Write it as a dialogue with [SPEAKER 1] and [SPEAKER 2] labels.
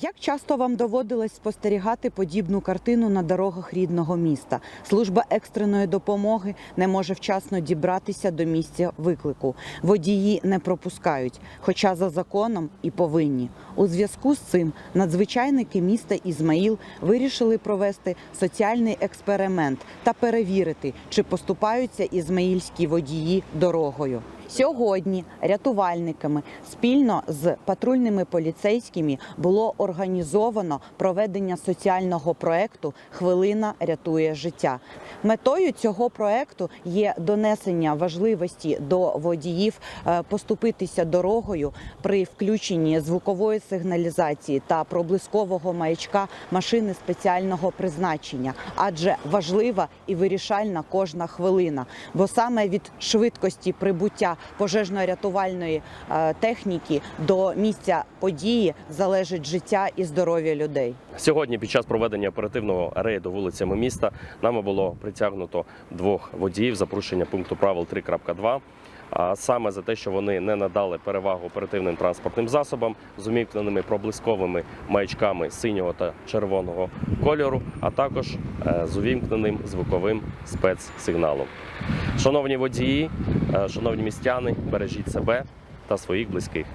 [SPEAKER 1] Як часто вам доводилось спостерігати подібну картину на дорогах рідного міста? Служба екстреної допомоги не може вчасно дібратися до місця виклику. Водії не пропускають, хоча за законом і повинні. У зв'язку з цим надзвичайники міста Ізмаїл вирішили провести соціальний експеримент та перевірити, чи поступаються ізмаїльські водії дорогою. Сьогодні рятувальниками спільно з патрульними поліцейськими було організовано проведення соціального проекту Хвилина рятує життя. Метою цього проекту є донесення важливості до водіїв е, поступитися дорогою при включенні звукової сигналізації та проблискового маячка машини спеціального призначення, адже важлива і вирішальна кожна хвилина, бо саме від швидкості прибуття пожежно-рятувальної е, техніки до місця події залежить життя і здоров'я людей.
[SPEAKER 2] Сьогодні, під час проведення оперативного рейду вулицями міста, нами було притягнуто двох водіїв за порушення пункту правил 3.2. А саме за те, що вони не надали перевагу оперативним транспортним засобам з умікненими проблисковими маячками синього та червоного кольору, а також е, з увімкненим звуковим спецсигналом. Шановні водії, шановні містяни, бережіть себе та своїх близьких.